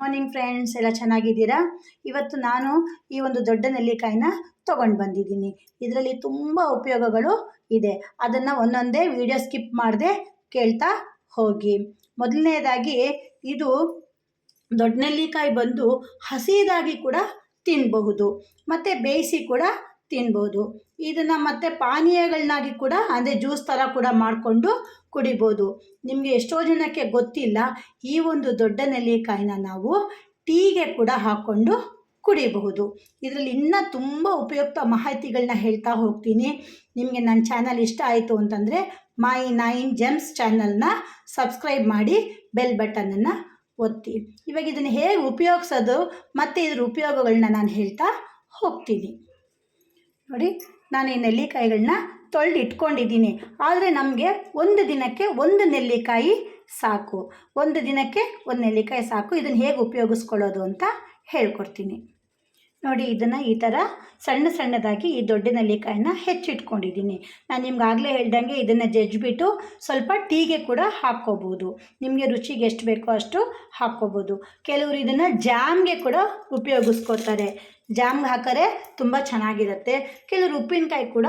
Morning friends ಎಲ್ಲ ಚೆನ್ನಾಗಿದ್ದೀರಾ? ಇವತ್ತು ನಾನು ಈ ಒಂದು ದೊಡ್ಡ ನೆಲ್ಲಿಕಾಯಿನ ತೊಗೊಂಡು ಬಂದಿದ್ದೀನಿ. ಇದರಲ್ಲಿ ತುಂಬ ಉಪಯೋಗಗಳು ಇದೆ. ಅದನ್ನು ಒಂದೊಂದೇ ವಿಡಿಯೋ ಸ್ಕಿಪ್ ಮಾಡದೆ ಕೇಳ್ತಾ ಹೋಗಿ. ಮೊದಲನೇದಾಗಿ ಇದು ದೊಡ್ಡ ನೆಲ್ಲಿಕಾಯಿ ಬಂದು ಹಸಿದಾಗಿ ಕೂಡ ತಿನ್ನಬಹುದು ಮತ್ತು ಬೇಯಿಸಿ ಕೂಡ ತಿನ್ಬೋದು. ಇದನ್ನು ಮತ್ತೆ ಪಾನೀಯಗಳನ್ನಾಗಿ ಕೂಡ, ಅಂದರೆ ಜ್ಯೂಸ್ ಥರ ಕೂಡ ಮಾಡಿಕೊಂಡು ಕುಡಿಬೋದು. ನಿಮಗೆ ಎಷ್ಟೋ ಜನಕ್ಕೆ ಗೊತ್ತಿಲ್ಲ, ಈ ಒಂದು ದೊಡ್ಡ ನೆಲ್ಲಿಕಾಯಿನ ನಾವು ಟೀಗೆ ಕೂಡ ಹಾಕ್ಕೊಂಡು ಕುಡಿಬಹುದು. ಇದರಲ್ಲಿ ಇನ್ನೂ ತುಂಬ ಉಪಯುಕ್ತ ಮಾಹಿತಿಗಳನ್ನ ಹೇಳ್ತಾ ಹೋಗ್ತೀನಿ. ನಿಮಗೆ ನನ್ನ ಚಾನಲ್ ಇಷ್ಟ ಆಯಿತು ಅಂತಂದರೆ, ಮೈ ನೈನ್ ಜೆಮ್ಸ್ ಚಾನಲ್ನ ಸಬ್ಸ್ಕ್ರೈಬ್ ಮಾಡಿ, ಬೆಲ್ ಬಟನನ್ನು ಒತ್ತಿ. ಇವಾಗ ಇದನ್ನು ಹೇಗೆ ಉಪಯೋಗಿಸೋದು, ಮತ್ತು ಇದ್ರ ಉಪಯೋಗಗಳನ್ನ ನಾನು ಹೇಳ್ತಾ ಹೋಗ್ತೀನಿ. ನೋಡಿ, ನಾನು ಈ ನೆಲ್ಲಿಕಾಯಿಗಳನ್ನ ತೊಳೆದು ಇಟ್ಕೊಂಡಿದ್ದೀನಿ ಆದರೆ ನಮಗೆ ಒಂದು ದಿನಕ್ಕೆ ಒಂದು ನೆಲ್ಲಿಕಾಯಿ ಸಾಕು. ಒಂದು ದಿನಕ್ಕೆ ಒಂದು ನೆಲ್ಲಿಕಾಯಿ ಸಾಕು. ಇದನ್ನು ಹೇಗೆ ಉಪಯೋಗಿಸ್ಕೊಳ್ಳೋದು ಅಂತ ಹೇಳ್ಕೊಡ್ತೀನಿ. ನೋಡಿ, ಇದನ್ನು ಈ ಥರ ಸಣ್ಣ ಸಣ್ಣದಾಗಿ ಈ ದೊಡ್ಡ ನೆಲ್ಲಿಕಾಯನ್ನ ಹೆಚ್ಚಿಟ್ಕೊಂಡಿದ್ದೀನಿ. ನಾನು ನಿಮ್ಗೆ ಆಗಲೇ ಹೇಳ್ದಂಗೆ ಇದನ್ನು ಜಜ್ಜಿಬಿಟ್ಟು ಸ್ವಲ್ಪ ಟೀಗೆ ಕೂಡ ಹಾಕ್ಕೋಬೋದು. ನಿಮಗೆ ರುಚಿಗೆ ಎಷ್ಟು ಬೇಕೋ ಅಷ್ಟು ಹಾಕ್ಕೋಬೋದು. ಕೆಲವರು ಇದನ್ನು ಜಾಮ್ಗೆ ಕೂಡ ಉಪಯೋಗಿಸ್ಕೋತಾರೆ ಜಾಮ್ಗೆ ಹಾಕರೆ ತುಂಬ ಚೆನ್ನಾಗಿರುತ್ತೆ. ಕೆಲವರು ಉಪ್ಪಿನಕಾಯಿ ಕೂಡ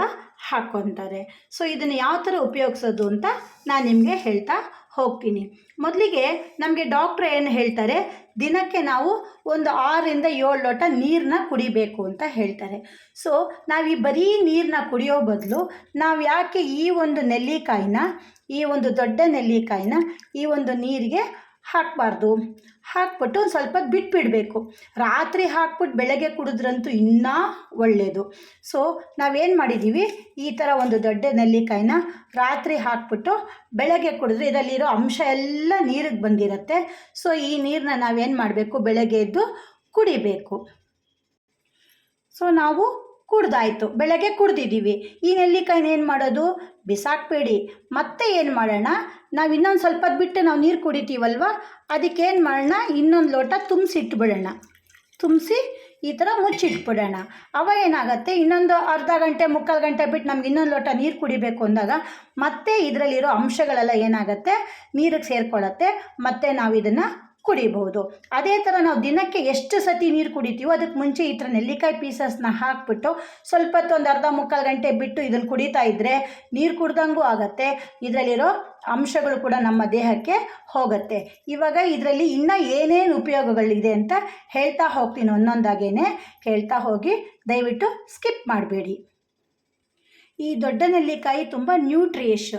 ಹಾಕ್ಕೊತಾರೆ. ಸೊ ಇದನ್ನು ಯಾವ ಥರ ಉಪಯೋಗಿಸೋದು ಅಂತ ನಾನು ನಿಮಗೆ ಹೇಳ್ತಾ ಹೋಗ್ತೀನಿ. ಮೊದಲಿಗೆ ನಮಗೆ ಡಾಕ್ಟ್ರ್ ಏನು ಹೇಳ್ತಾರೆ? ದಿನಕ್ಕೆ ನಾವು ಒಂದು ಆರರಿಂದ ಏಳು ಲೋಟ ನೀರನ್ನ ಕುಡಿಬೇಕು ಅಂತ ಹೇಳ್ತಾರೆ. ಸೊ ನಾವು ಈ ಬರೀ ನೀರನ್ನ ಕುಡಿಯೋ ಬದಲು ನಾವು ಯಾಕೆ ಈ ಒಂದು ನೆಲ್ಲಿಕಾಯಿನ, ಈ ಒಂದು ದೊಡ್ಡ ನೆಲ್ಲಿಕಾಯಿನ, ಈ ಒಂದು ನೀರಿಗೆ ಹಾಕಬಾರ್ದು. ಹಾಕ್ಬಿಟ್ಟು ಒಂದು ಸ್ವಲ್ಪ ಬಿಟ್ಬಿಡಬೇಕು. ರಾತ್ರಿ ಹಾಕ್ಬಿಟ್ಟು ಬೆಳಗ್ಗೆ ಕುಡಿದ್ರಂತೂ ಇನ್ನೂ ಒಳ್ಳೆಯದು ಸೊ ನಾವೇನು ಮಾಡಿದ್ದೀವಿ ಈ ಥರ ಒಂದು ದೊಡ್ಡ ನೆಲ್ಲಿಕಾಯಿನ ರಾತ್ರಿ ಹಾಕ್ಬಿಟ್ಟು ಬೆಳಗ್ಗೆ ಕುಡಿದ್ರೆ ಇದರಲ್ಲಿರೋ ಅಂಶ ಎಲ್ಲ ನೀರಿಗೆ ಬಂದಿರುತ್ತೆ. ಸೊ ಈ ನೀರನ್ನ ನಾವೇನು ಮಾಡಬೇಕು? ಬೆಳಗ್ಗೆ ಎದ್ದು ಕುಡಿಬೇಕು. ಸೊ ನಾವು ಕುಡ್ದಾಯಿತು. ಬೆಳಗ್ಗೆ ಕುಡ್ದಿದ್ದೀವಿ. ಈ ನೆಲ್ಲಿಕಾಯಿನ ಏನು ಮಾಡೋದು? ಬಿಸಾಕಬೇಡಿ. ಮತ್ತೆ ಏನು ಮಾಡೋಣ? ನಾವು ಇನ್ನೊಂದು ಸ್ವಲ್ಪ ಬಿಟ್ಟು ನಾವು ನೀರು ಕುಡಿತೀವಲ್ವ? ಅದಕ್ಕೆ ಏನು ಮಾಡೋಣ? ಇನ್ನೊಂದು ಲೋಟ ತುಂಬಿಸಿ ಇಟ್ಬಿಡೋಣ ತುಂಬಿಸಿ ಈ ಥರ ಮುಚ್ಚಿಟ್ಬಿಡೋಣ. ಅವಾಗ ಏನಾಗುತ್ತೆ? ಇನ್ನೊಂದು ಅರ್ಧ ಗಂಟೆ, ಮುಕ್ಕಾಲು ಗಂಟೆ ಬಿಟ್ಟು ನಮ್ಗೆ ಇನ್ನೊಂದು ಲೋಟ ನೀರು ಕುಡಿಬೇಕು ಅಂದಾಗ ಮತ್ತೆ ಇದರಲ್ಲಿರೋ ಅಂಶಗಳೆಲ್ಲ ಏನಾಗುತ್ತೆ? ನೀರಿಗೆ ಸೇರ್ಕೊಳ್ಳುತ್ತೆ ಮತ್ತೆ ನಾವು ಇದನ್ನು ಕುಡಿಬಹುದು ಅದೇ ಥರ ನಾವು ದಿನಕ್ಕೆ ಎಷ್ಟು ಸತಿ ನೀರು ಕುಡಿತೀವೋ ಅದಕ್ಕೆ ಮುಂಚೆ ಈ ಥರ ನೆಲ್ಲಿಕಾಯಿ ಪೀಸಸ್ನ ಹಾಕ್ಬಿಟ್ಟು ಸ್ವಲ್ಪ ಹೊತ್ತು ಅರ್ಧ ಮುಕ್ಕಾಲು ಗಂಟೆ ಬಿಟ್ಟು ಇದನ್ನು ಕುಡಿತಾ ಇದ್ದರೆ ನೀರು ಕುಡ್ದಂಗೂ ಆಗುತ್ತೆ. ಇದರಲ್ಲಿರೋ ಅಂಶಗಳು ಕೂಡ ನಮ್ಮ ದೇಹಕ್ಕೆ ಹೋಗುತ್ತೆ. ಇವಾಗ ಇದರಲ್ಲಿ ಇನ್ನೂ ಏನೇನು ಉಪಯೋಗಗಳಿದೆ ಅಂತ ಹೇಳ್ತಾ ಹೋಗ್ತೀನಿ. ಒಂದೊಂದಾಗೇ ಹೇಳ್ತಾ ಹೋಗಿ ದಯವಿಟ್ಟು ಸ್ಕಿಪ್ ಮಾಡಬೇಡಿ. ಈ ದೊಡ್ಡ ನೆಲ್ಲಿಕಾಯಿ ತುಂಬ ನ್ಯೂಟ್ರಿಯಶ್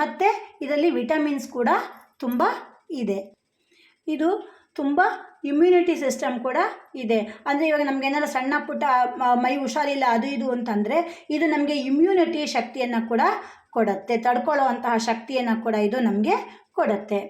ಮತ್ತು ಇದರಲ್ಲಿ ವಿಟಮಿನ್ಸ್ ಕೂಡ ತುಂಬ ಇದೆ. ಇದು ತುಂಬ ಇಮ್ಯುನಿಟಿ ಸಿಸ್ಟಮ್ ಕೂಡ ಇದೆ. ಅಂದರೆ ಇವಾಗ ನಮ್ಗೆ ಏನಾದ್ರು ಸಣ್ಣ ಪುಟ್ಟ, ಮೈ ಹುಷಾರಿಲ್ಲ, ಅದು ಇದು ಅಂತಂದರೆ ಇದು ನಮಗೆ ಇಮ್ಯುನಿಟಿ ಶಕ್ತಿಯನ್ನು ಕೂಡ ಕೊಡುತ್ತೆ. ತಡ್ಕೊಳ್ಳೋ ಅಂತಹ ಶಕ್ತಿಯನ್ನು ಕೂಡ ಇದು ನಮಗೆ ಕೊಡುತ್ತೆ.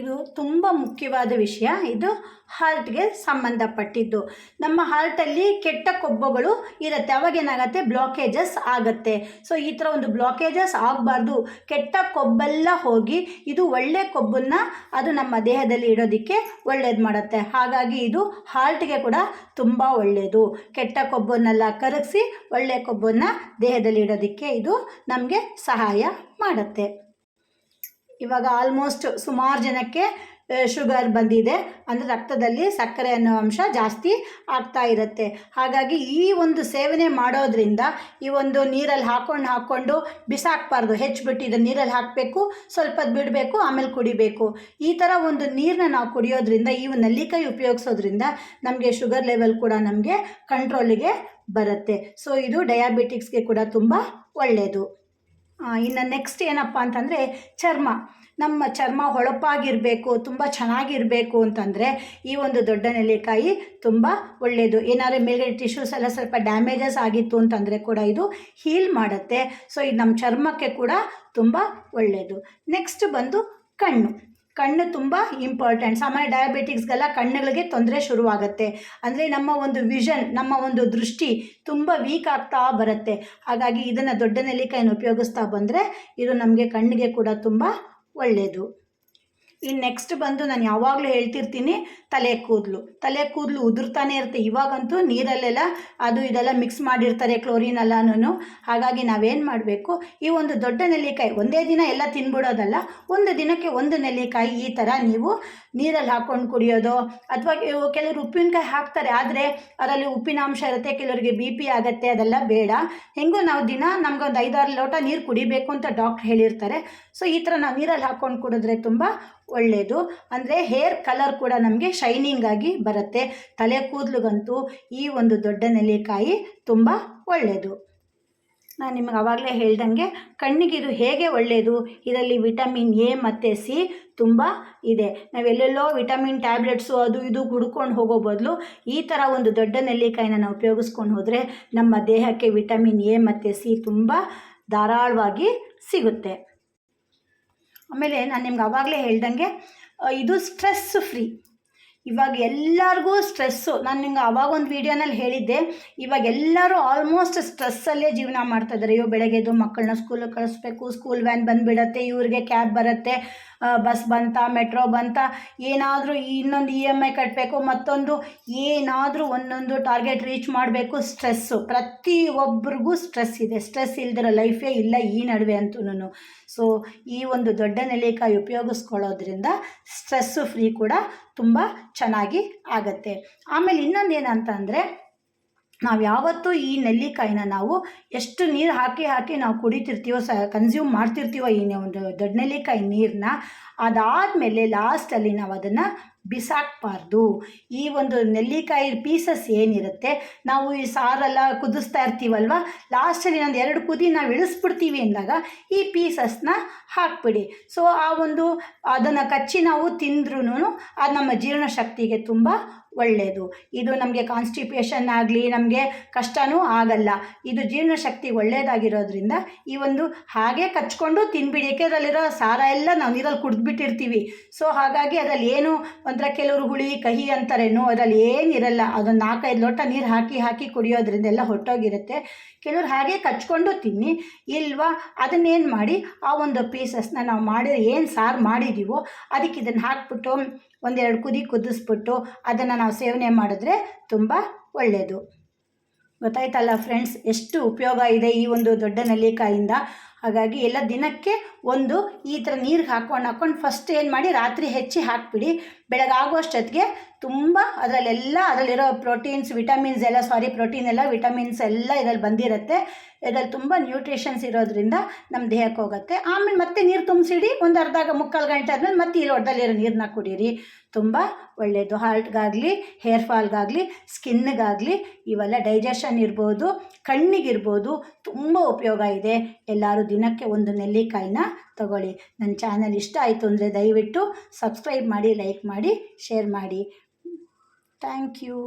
ಇದು ತುಂಬ ಮುಖ್ಯವಾದ ವಿಷಯ. ಇದು ಹಾರ್ಟ್ಗೆ ಸಂಬಂಧಪಟ್ಟಿದ್ದು. ನಮ್ಮ ಹಾರ್ಟಲ್ಲಿ ಕೆಟ್ಟ ಕೊಬ್ಬುಗಳು ಇರುತ್ತೆ. ಅವಾಗೇನಾಗತ್ತೆ ಬ್ಲಾಕೇಜಸ್ ಆಗುತ್ತೆ. ಸೊ ಈ ಥರ ಒಂದು ಬ್ಲಾಕೇಜಸ್ ಆಗಬಾರ್ದು. ಕೆಟ್ಟ ಕೊಬ್ಬೆಲ್ಲ ಹೋಗಿ ಇದು ಒಳ್ಳೆ ಕೊಬ್ಬನ್ನು ಅದು ನಮ್ಮ ದೇಹದಲ್ಲಿ ಇಡೋದಕ್ಕೆ ಒಳ್ಳೇದು ಮಾಡುತ್ತೆ. ಹಾಗಾಗಿ ಇದು ಹಾರ್ಟ್ಗೆ ಕೂಡ ತುಂಬ ಒಳ್ಳೆಯದು ಕೆಟ್ಟ ಕೊಬ್ಬನ್ನೆಲ್ಲ ಕರಗಿಸಿ ಒಳ್ಳೆ ಕೊಬ್ಬನ್ನು ದೇಹದಲ್ಲಿ ಇಡೋದಕ್ಕೆ ಇದು ನಮಗೆ ಸಹಾಯ ಮಾಡುತ್ತೆ. ಇವಾಗ ಆಲ್ಮೋಸ್ಟ್ ಸುಮಾರು ಜನಕ್ಕೆ ಶುಗರ್ ಬಂದಿದೆ. ಅಂದರೆ ರಕ್ತದಲ್ಲಿ ಸಕ್ಕರೆ ಅನ್ನೋ ಅಂಶ ಜಾಸ್ತಿ ಆಗ್ತಾ ಇರುತ್ತೆ. ಹಾಗಾಗಿ ಈ ಒಂದು ಸೇವನೆ ಮಾಡೋದ್ರಿಂದ ಈ ಒಂದು ನೀರಲ್ಲಿ ಹಾಕ್ಕೊಂಡು ಹಾಕ್ಕೊಂಡು ಬಿಸಾಕಬಾರ್ದು. ಹೆಚ್ಚಿಬಿಟ್ಟು ಇದನ್ನು ನೀರಲ್ಲಿ ಹಾಕಬೇಕು ಸ್ವಲ್ಪ ಬಿಡಬೇಕು, ಆಮೇಲೆ ಕುಡಿಬೇಕು. ಈ ಥರ ಒಂದು ನೀರನ್ನ ನಾವು ಕುಡಿಯೋದ್ರಿಂದ, ಈ ನಲ್ಲಿಕಾಯಿ ಉಪಯೋಗಿಸೋದ್ರಿಂದ ನಮಗೆ ಶುಗರ್ ಲೆವೆಲ್ ಕೂಡ ನಮಗೆ ಕಂಟ್ರೋಲಿಗೆ ಬರುತ್ತೆ. ಸೊ ಇದು ಡಯಾಬಿಟಿಕ್ಸ್ಗೆ ಕೂಡ ತುಂಬ ಒಳ್ಳೆಯದು ಇನ್ನು ನೆಕ್ಸ್ಟ್ ಏನಪ್ಪ ಅಂತಂದರೆ ಚರ್ಮ. ನಮ್ಮ ಚರ್ಮ ಹೊಳಪಾಗಿರಬೇಕು, ತುಂಬ ಚೆನ್ನಾಗಿರಬೇಕು ಅಂತಂದರೆ ಈ ಒಂದು ದೊಡ್ಡ ನೆಲ್ಲಿಕಾಯಿ ತುಂಬ ಒಳ್ಳೆಯದು ಏನಾದರೂ ಮೇಲ್ಗಡೆ ಟಿಶ್ಯೂಸ್ ಎಲ್ಲ ಸ್ವಲ್ಪ ಡ್ಯಾಮೇಜಸ್ ಆಗಿತ್ತು ಅಂತಂದರೆ ಕೂಡ ಇದು ಹೀಲ್ ಮಾಡುತ್ತೆ. ಸೊ ಇದು ನಮ್ಮ ಚರ್ಮಕ್ಕೆ ಕೂಡ ತುಂಬ ಒಳ್ಳೆಯದು ನೆಕ್ಸ್ಟ್ ಬಂದು ಕಣ್ಣು. ಕಣ್ಣು ತುಂಬ ಇಂಪಾರ್ಟೆಂಟ್ ಸಾಮಾನ್ಯ ಡಯಾಬಿಟಿಕ್ಸ್ಗೆಲ್ಲ ಕಣ್ಣುಗಳಿಗೆ ತೊಂದರೆ ಶುರುವಾಗುತ್ತೆ. ಅಂದರೆ ನಮ್ಮ ಒಂದು ವಿಷನ್ ನಮ್ಮ ಒಂದು ದೃಷ್ಟಿ ತುಂಬ ವೀಕ್ ಆಗ್ತಾ ಬರುತ್ತೆ. ಹಾಗಾಗಿ ಇದನ್ನು ದೊಡ್ಡ ನೆಲ್ಲಿಕಾಯಿನ ಉಪಯೋಗಿಸ್ತಾ ಬಂದರೆ ಇದು ನಮಗೆ ಕಣ್ಣಿಗೆ ಕೂಡ ತುಂಬ ಒಳ್ಳೆಯದು ಇನ್ನು ನೆಕ್ಸ್ಟ್ ಬಂದು ನಾನು ಯಾವಾಗಲೂ ಹೇಳ್ತಿರ್ತೀನಿ ತಲೆ ಕೂದಲು. ತಲೆ ಕೂದಲು ಉದುರ್ತಾನೆ ಇರುತ್ತೆ. ಇವಾಗಂತೂ ನೀರಲ್ಲೆಲ್ಲ ಅದು ಇದೆಲ್ಲ ಮಿಕ್ಸ್ ಮಾಡಿರ್ತಾರೆ ಕ್ಲೋರಿನ್ ಎಲ್ಲನೂ ಹಾಗಾಗಿ ನಾವೇನು ಮಾಡಬೇಕು? ಈ ಒಂದು ದೊಡ್ಡ ನೆಲ್ಲಿಕಾಯಿ ಒಂದೇ ದಿನ ಎಲ್ಲ ತಿನ್ಬಿಡೋದಲ್ಲ, ಒಂದು ದಿನಕ್ಕೆ ಒಂದು ನೆಲ್ಲಿಕಾಯಿ ಈ ಥರ ನೀವು ನೀರಲ್ಲಿ ಹಾಕ್ಕೊಂಡು ಕುಡಿಯೋದು ಅಥವಾ ಕೆಲವರು ಉಪ್ಪಿನಕಾಯಿ ಹಾಕ್ತಾರೆ, ಆದರೆ ಅದರಲ್ಲಿ ಉಪ್ಪಿನಾಂಶ ಇರುತ್ತೆ, ಕೆಲವರಿಗೆ ಬಿ ಪಿ ಆಗುತ್ತೆ, ಅದೆಲ್ಲ ಬೇಡ. ಹೆಂಗೂ ನಾವು ದಿನ ನಮ್ಗೊಂದು ಐದಾರು ಲೋಟ ನೀರು ಕುಡಿಬೇಕು ಅಂತ ಡಾಕ್ಟ್ರ್ ಹೇಳಿರ್ತಾರೆ. ಸೊ ಈ ಥರ ನಾವು ನೀರಲ್ಲಿ ಹಾಕ್ಕೊಂಡು ಕುಡಿದ್ರೆ ತುಂಬ ಒಳ್ಳೆಯದು ಅಂದರೆ ಹೇರ್ ಕಲರ್ ಕೂಡ ನಮಗೆ ಶೈನಿಂಗ್ ಆಗಿ ಬರುತ್ತೆ. ತಲೆ ಕೂದಲಿಗಂತೂ ಈ ಒಂದು ದೊಡ್ಡ ನೆಲ್ಲಿಕಾಯಿ ತುಂಬ ಒಳ್ಳೆಯದು ನಾನು ನಿಮಗೆ ಆವಾಗಲೇ ಹೇಳ್ದಂಗೆ ಕಣ್ಣಿಗಿದು ಹೇಗೆ ಒಳ್ಳೆಯದು ಇದರಲ್ಲಿ ವಿಟಮಿನ್ ಎ ಮತ್ತು ಸಿ ತುಂಬ ಇದೆ. ನಾವೆಲ್ಲೆಲ್ಲೋ ವಿಟಮಿನ್ ಟ್ಯಾಬ್ಲೆಟ್ಸು ಅದು ಇದು ಕುಡ್ಕೊಂಡು ಹೋಗೋ ಬದಲು ಈ ಥರ ಒಂದು ದೊಡ್ಡ ನೆಲ್ಲಿಕಾಯಿನ ನಾವು ಉಪಯೋಗಿಸ್ಕೊಂಡು ಹೋದರೆ ನಮ್ಮ ದೇಹಕ್ಕೆ ವಿಟಮಿನ್ ಎ ಮತ್ತು ಸಿ ತುಂಬ ಧಾರಾಳವಾಗಿ ಸಿಗುತ್ತೆ. ಆಮೇಲೆ ನಾನು ನಿಮ್ಗೆ ಆವಾಗಲೇ ಹೇಳ್ದಂಗೆ ಇದು ಸ್ಟ್ರೆಸ್ ಫ್ರೀ. ಇವಾಗ ಎಲ್ಲರಿಗೂ ಸ್ಟ್ರೆಸ್ಸು. ನಾನು ನಿಮ್ಗೆ ಆವಾಗ ಒಂದು ವೀಡಿಯೋನಲ್ಲಿ ಹೇಳಿದ್ದೆ. ಇವಾಗ ಎಲ್ಲರೂ ಆಲ್ಮೋಸ್ಟ್ ಸ್ಟ್ರೆಸ್ಸಲ್ಲೇ ಜೀವನ ಮಾಡ್ತಾ ಇದ್ದಾರೆ ಅಯ್ಯೋ ಬೆಳಗ್ಗೆದು ಮಕ್ಕಳನ್ನ ಸ್ಕೂಲಿಗೆ ಕಳಿಸ್ಬೇಕು ಸ್ಕೂಲ್ ವ್ಯಾನ್ ಬಂದುಬಿಡತ್ತೆ, ಇವ್ರಿಗೆ ಕ್ಯಾಬ್ ಬರುತ್ತೆ. ಬಸ್ ಬಂತ, ಮೆಟ್ರೋ ಬಂತ, ಏನಾದರೂ ಇನ್ನೊಂದು ಇ ಎಂ ಐ ಕಟ್ಟಬೇಕು ಮತ್ತೊಂದು ಏನಾದರೂ ಒಂದೊಂದು ಟಾರ್ಗೆಟ್ ರೀಚ್ ಮಾಡಬೇಕು, ಸ್ಟ್ರೆಸ್ಸು. ಪ್ರತಿಯೊಬ್ಬರಿಗೂ ಸ್ಟ್ರೆಸ್ ಇದೆ. ಸ್ಟ್ರೆಸ್ ಇಲ್ದಿರೋ ಲೈಫೇ ಇಲ್ಲ ಈ ನಡುವೆ ಅಂತೂ ಸೊ, ಈ ಒಂದು ದೊಡ್ಡ ನೆಲೆಕಾಯಿ ಉಪಯೋಗಿಸ್ಕೊಳ್ಳೋದ್ರಿಂದ ಸ್ಟ್ರೆಸ್ಸು ಫ್ರೀ ಕೂಡ ತುಂಬ ಚೆನ್ನಾಗಿ ಆಗತ್ತೆ. ಆಮೇಲೆ ಇನ್ನೊಂದು ಏನಂತಂದರೆ ನಾವು ಯಾವತ್ತೂ ಈ ನೆಲ್ಲಿಕಾಯಿನ ನಾವು ಎಷ್ಟು ನೀರು ಹಾಕಿ ಹಾಕಿ ನಾವು ಕುಡಿತಿರ್ತೀವೋ ಸ ಕನ್ಸ್ಯೂಮ್ ಮಾಡ್ತಿರ್ತೀವೋ ಈ ಒಂದು ದೊಡ್ಡ ನೆಲ್ಲಿಕಾಯಿ ನೀರನ್ನ ಅದಾದಮೇಲೆ ಲಾಸ್ಟಲ್ಲಿ ನಾವು ಅದನ್ನು ಬಿಸಾಕಬಾರ್ದು. ಈ ಒಂದು ನೆಲ್ಲಿಕಾಯಿ ಪೀಸಸ್ ಏನಿರುತ್ತೆ, ನಾವು ಈ ಸಾರೆಲ್ಲ ಕುದಿಸ್ತಾ ಇರ್ತೀವಲ್ವ ಲಾಸ್ಟಲ್ಲಿ ಒಂದು ಎರಡು ಕುದಿ ನಾವು ಇಳಿಸ್ಬಿಡ್ತೀವಿ ಅಂದಾಗ ಈ ಪೀಸಸ್ನ ಹಾಕ್ಬಿಡಿ. ಸೊ ಆ ಒಂದು ಅದನ್ನು ಕಚ್ಚಿ ನಾವು ತಿಂದ್ರೂ ಅದು ನಮ್ಮ ಜೀರ್ಣಶಕ್ತಿಗೆ ತುಂಬ ಒಳ್ಳೆಯದು ಇದು ನಮಗೆ ಕಾನ್ಸ್ಟಿಪೇಷನ್ ಆಗಲಿ, ನಮಗೆ ಕಷ್ಟವೂ ಆಗಲ್ಲ. ಇದು ಜೀರ್ಣಶಕ್ತಿ ಒಳ್ಳೆಯದಾಗಿರೋದ್ರಿಂದ ಈ ಒಂದು ಹಾಗೆ ಕಚ್ಕೊಂಡು ತಿನ್ಬಿಡಿ. ಏಕೆಂದ್ರಲ್ಲಿರೋ ಸಾರ ಎಲ್ಲ ನಾವು ನೀರಲ್ಲಿ ಕುಡಿದ್ಬಿಟ್ಟಿರ್ತೀವಿ. ಸೊ ಹಾಗಾಗಿ ಅದರಲ್ಲಿ ಏನು ಒಂಥರ ಕೆಲವರು ಹುಳಿ, ಕಹಿ ಅಂತಾರೇನು ಅದರಲ್ಲಿ ಏನಿರಲ್ಲ ಅದೊಂದು ನಾಲ್ಕೈದು ಲೋಟ ನೀರು ಹಾಕಿ ಹಾಕಿ ಕುಡಿಯೋದ್ರಿಂದ ಎಲ್ಲ ಹೊಟ್ಟೋಗಿರುತ್ತೆ ಕೆಲವರು ಹಾಗೆ ಕಚ್ಕೊಂಡು ತಿನ್ನಿ. ಇಲ್ವಾ? ಅದನ್ನೇನು ಮಾಡಿ ಆ ಒಂದು ಪೀಸಸ್ನ ನಾವು ಮಾಡಿ ಏನು ಸಾರು ಮಾಡಿದ್ದೀವೋ ಅದಕ್ಕೆ ಇದನ್ನು ಹಾಕ್ಬಿಟ್ಟು ಒಂದೆರಡು ಕುದಿ ಕುದಿಸ್ಬಿಟ್ಟು ಅದನ್ನು ನಾವು ಸೇವನೆ ಮಾಡಿದ್ರೆ ತುಂಬ ಒಳ್ಳೆಯದು ಗೊತ್ತಾಯ್ತಲ್ಲ ಫ್ರೆಂಡ್ಸ್ ಎಷ್ಟು ಉಪಯೋಗ ಇದೆ ಈ ಒಂದು ದೊಡ್ಡ ನೆಲ್ಲಿಕಾಯಿಂದ. ಹಾಗಾಗಿ ಎಲ್ಲ ದಿನಕ್ಕೆ ಒಂದು ಈ ಥರ ನೀರಿಗೆ ಹಾಕ್ಕೊಂಡು ಹಾಕ್ಕೊಂಡು ಫಸ್ಟ್ ಏನು ಮಾಡಿ ರಾತ್ರಿ ಹೆಚ್ಚಿ ಹಾಕಿಬಿಡಿ. ಬೆಳಗಾಗುವಷ್ಟೊತ್ತಿಗೆ ತುಂಬ ಅದರಲ್ಲೆಲ್ಲ, ಅದರಲ್ಲಿರೋ ಪ್ರೋಟೀನ್ಸ್ ವಿಟಮಿನ್ಸ್ ಎಲ್ಲ ಸಾರಿ ಪ್ರೋಟೀನ್ ಎಲ್ಲ ವಿಟಮಿನ್ಸ್ ಎಲ್ಲ ಇದರಲ್ಲಿ ಬಂದಿರುತ್ತೆ. ಇದರಲ್ಲಿ ತುಂಬ ನ್ಯೂಟ್ರಿಷನ್ಸ್ ಇರೋದ್ರಿಂದ ನಮ್ಮ ದೇಹಕ್ಕೆ ಹೋಗುತ್ತೆ. ಆಮೇಲೆ ಮತ್ತೆ ನೀರು ತುಂಬಿಸಿಡಿ, ಒಂದು ಅರ್ಧ ಮುಕ್ಕಾಲು ಗಂಟೆ ಆದಮೇಲೆ ಮತ್ತೆ ಈ ಲೋಟದಲ್ಲಿರೋ ನೀರನ್ನ ಕುಡೀರಿ. ತುಂಬ ಒಳ್ಳೆಯದು ಹಾರ್ಟ್ಗಾಗಲಿ, ಹೇರ್ ಫಾಲ್ಗಾಗಲಿ, ಸ್ಕಿನ್ಗಾಗಲಿ, ಇವೆಲ್ಲ ಡೈಜೆಷನ್ ಇರ್ಬೋದು, ಕಣ್ಣಿಗಿರ್ಬೋದು, ತುಂಬ ಉಪಯೋಗ ಇದೆ. ಎಲ್ಲರೂ ದಿನಕ್ಕೆ ಒಂದು ನೆಲ್ಲಿಕಾಯಿನ ತಗೊಳ್ಳಿ. ನನ್ನ ಚಾನಲ್ ಇಷ್ಟ ಆಯಿತು ಅಂದರೆ ದಯವಿಟ್ಟು ಸಬ್ಸ್ಕ್ರೈಬ್ ಮಾಡಿ ಲೈಕ್ ಮಾಡಿ ಶೇರ್ ಮಾಡಿ. Thank you